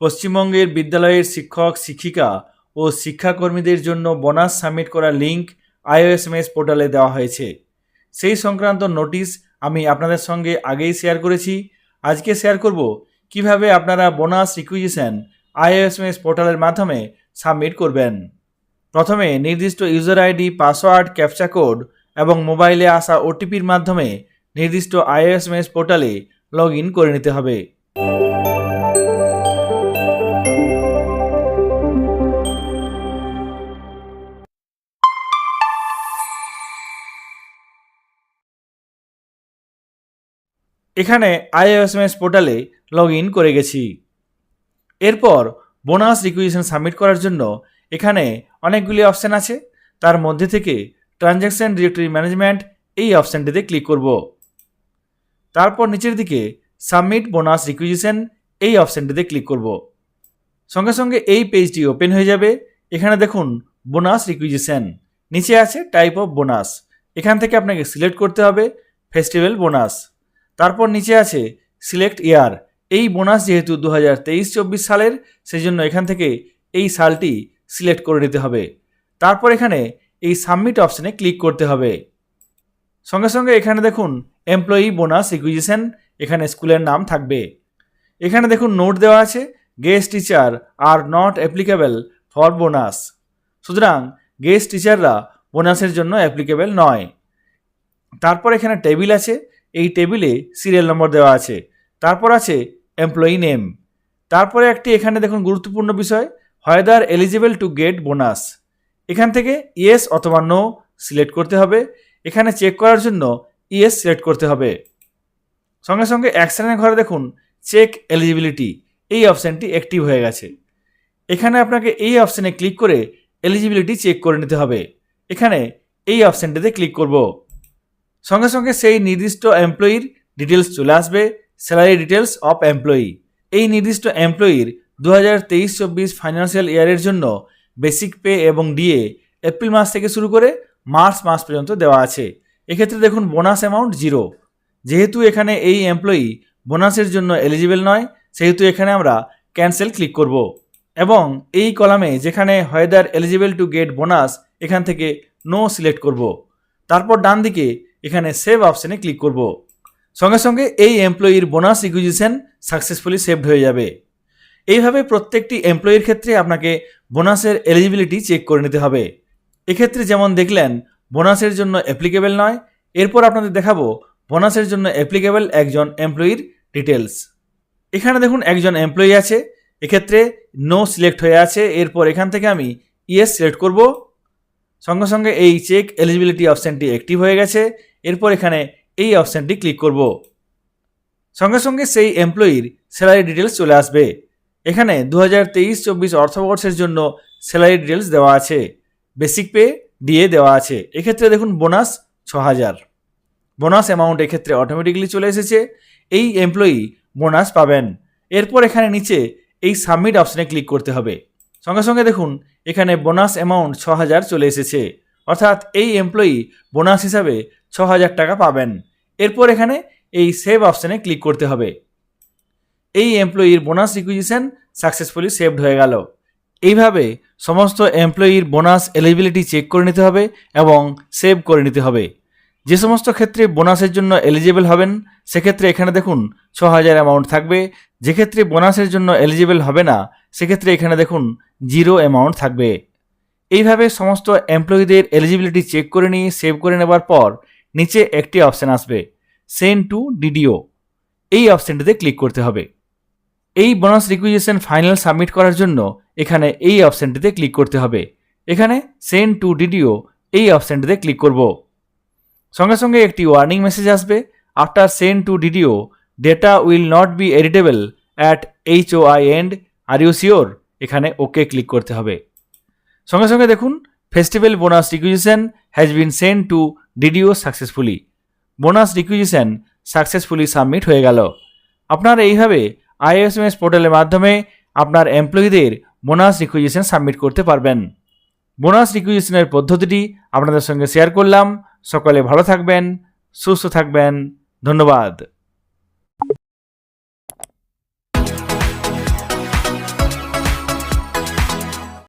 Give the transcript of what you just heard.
পশ্চিমবঙ্গের বিদ্যালয়ের শিক্ষক, শিক্ষিকা ও শিক্ষাকর্মীদের জন্য বোনাস সাবমিট করার লিঙ্ক আইওএসএমএস পোর্টালে দেওয়া হয়েছে। সেই সংক্রান্ত নোটিশ আমি আপনাদের সঙ্গে আগেই শেয়ার করেছি। আজকে শেয়ার করব কীভাবে আপনারা বোনাস রিকুইজিশন আইওএসএমএস পোর্টালের মাধ্যমে সাবমিট করবেন। প্রথমে নির্দিষ্ট user ID, password, captcha code এবং মোবাইলে আসা ওটিপির মাধ্যমে নির্দিষ্ট আইওএসএমএস পোর্টালে লগ ইন করে নিতে হবে। এখানে আইওএসএমএস পোর্টালে লগ ইন করে গেছি। এরপর বোনাস রিকুইজিশন সাবমিট করার জন্য এখানে অনেকগুলি অপশান আছে। তার মধ্যে থেকে ট্রানজ্যাকশন ডিরেক্টরি ম্যানেজমেন্ট এই অপশানটিতে ক্লিক করব। তারপর নিচের দিকে সাবমিট বোনাস রিকুইজিশন এই অপশানটিতে ক্লিক করব। সঙ্গে সঙ্গে এই পেজটি ওপেন হয়ে যাবে। এখানে দেখুন বোনাস রিকুইজিশন। নিচে আছে টাইপ অফ বোনাস। এখান থেকে আপনাকে সিলেক্ট করতে হবে ফেস্টিভ্যাল বোনাস। তারপর নিচে আছে সিলেক্ট ইয়ার এই বোনাস যেহেতু দু হাজার তেইশ চব্বিশ সালের সেই জন্য এখান থেকে এই সালটি সিলেক্ট করে নিতে হবে। তারপর এখানে এই সাবমিট অপশানে ক্লিক করতে হবে। সঙ্গে সঙ্গে এখানে দেখুন এমপ্লয়ি বোনাস রিকুইজিশন এখানে স্কুলের নাম থাকবে। এখানে দেখুন নোট দেওয়া আছে guest teacher are not applicable for bonus সুতরাং গেস্ট টিচাররা বোনাসের জন্য অ্যাপ্লিকেবল নয়। তারপর এখানে টেবিল আছে এই টেবিলে সিরিয়াল নম্বর দেওয়া আছে। তারপর আছে এমপ্লয়ি নেম তারপরে একটি এখানে দেখুন গুরুত্বপূর্ণ বিষয়, whether eligible to get bonus এখান থেকে ইয়েস অথবা নো সিলেক্ট করতে হবে। এখানে চেক করার জন্য ইয়েস সিলেক্ট করতে হবে। সঙ্গে সঙ্গে অ্যাকশনের ঘরে দেখুন চেক এলিজিবিলিটি এই অপশানটি অ্যাক্টিভ হয়ে গেছে। এখানে আপনাকে এই অপশানে ক্লিক করে এলিজিবিলিটি চেক করে নিতে হবে। এখানে এই অপশানটিতে ক্লিক করব। সঙ্গে সঙ্গে সেই নির্দিষ্ট এমপ্লয়ির ডিটেলস চলে আসবে স্যালারি ডিটেলস অফ এমপ্লয়ি এই নির্দিষ্ট এমপ্লয়ির দু হাজার তেইশ চব্বিশ ফাইন্যান্সিয়াল ইয়ারের জন্য বেসিক পে এবং ডিএ এপ্রিল মাস থেকে শুরু করে মার্চ মাস পর্যন্ত দেওয়া আছে। এক্ষেত্রে দেখুন বোনাস অ্যামাউন্ট জিরো যেহেতু এখানে এই এমপ্লয়ি বোনাসের জন্য এলিজিবল নয়, সেহেতু এখানে আমরা ক্যান্সেল ক্লিক করব। এবং এই কলামে যেখানে whether eligible to get bonus এখান থেকে নো সিলেক্ট করব। তারপর ডান দিকে এখানে সেভ অপশানে ক্লিক করব। সঙ্গে সঙ্গে এই এমপ্লয়ির বোনাস রিকুইজিশন সাকসেসফুলি সেভড হয়ে যাবে। এইভাবে প্রত্যেকটি এমপ্লয়ির ক্ষেত্রে আপনাকে বোনাসের এলিজিবিলিটি চেক করে নিতে হবে। এক্ষেত্রে যেমন দেখলেন বোনাসের জন্য অ্যাপ্লিকেবল নয়, এরপর আপনাদের দেখাবো বোনাসের জন্য অ্যাপ্লিকেবল একজন এমপ্লয়ির ডিটেলস এখানে দেখুন একজন এমপ্লয়ি আছে, এক্ষেত্রে নো সিলেক্ট হয়ে আছে, এরপর এখান থেকে আমি ইয়েস সিলেক্ট করব। সঙ্গে সঙ্গে এই চেক এলিজিবিলিটি অপশানটি অ্যাক্টিভ হয়ে গেছে এরপর এখানে এই অপশানটি ক্লিক করব। সঙ্গে সঙ্গে সেই এমপ্লয়ির স্যালারি ডিটেলস চলে আসবে। এখানে দু হাজার তেইশ চব্বিশ অর্থবর্ষের জন্য স্যালারি ডিটেলস দেওয়া আছে। বেসিক পে ডিএ দেওয়া আছে। এক্ষেত্রে দেখুন বোনাস ছ হাজার বোনাস অ্যামাউন্ট এক্ষেত্রে অটোমেটিক্যালি চলে এসেছে। এই এমপ্লয়ি বোনাস পাবেন। এরপর এখানে নিচে এই সাবমিট অপশানে ক্লিক করতে হবে। সঙ্গে সঙ্গে দেখুন এখানে বোনাস অ্যামাউন্ট ছ হাজার চলে এসেছে। অর্থাৎ এই এমপ্লয়ি বোনাস হিসাবে ছ হাজার টাকা পাবেন। এরপর এখানে এই সেভ অপশানে ক্লিক করতে হবে। এই এমপ্লয়ির বোনাস রিকুইজিশন সাকসেসফুলি সেভড হয়ে গেল। এইভাবে সমস্ত এমপ্লয়ির বোনাস এলিজিবিলিটি চেক করে নিতে হবে এবং সেভ করে নিতে হবে। যে সমস্ত ক্ষেত্রে বোনাসের জন্য এলিজিবল হবেন, সেক্ষেত্রে এখানে দেখুন ছ হাজার অ্যামাউন্ট থাকবে। যে ক্ষেত্রে বোনাসের জন্য এলিজিবল হবে না, সেক্ষেত্রে এখানে দেখুন জিরো অ্যামাউন্ট থাকবে। এইভাবে সমস্ত এমপ্লয়ীদের এলিজিবিলিটি চেক করে নিয়ে সেভ করে নেবার পর নিচে একটি অপশান আসবে সেন্ড টু ডিডিও এই অপশানটিতে ক্লিক করতে হবে। এই বোনাস রিকুইজিশন ফাইনাল সাবমিট করার জন্য এখানে এই অপশানটিতে ক্লিক করতে হবে। এখানে সেন্ড টু ডিডিও এই অপশানটিতে ক্লিক করব। সঙ্গে সঙ্গে একটি ওয়ার্নিং মেসেজ আসবে after send to DDO data will not be editable at H O I and are you sure এখানে ওকে ক্লিক করতে হবে। সঙ্গে সঙ্গে দেখুন festival bonus requisition has been send to DDO successfully bonus requisition successfully submit হয়ে গেল। আপনারা এইভাবে আইএসএমএস পোর্টালের মাধ্যমে আপনার এমপ্লয়িদের বোনাস রিকুইজিশন সাবমিট করতে পারবেন। বোনাস রিকুইজিশনের পদ্ধতিটি আপনাদের সঙ্গে শেয়ার করলাম। সকলে ভালো থাকবেন, সুস্থ থাকবেন। ধন্যবাদ।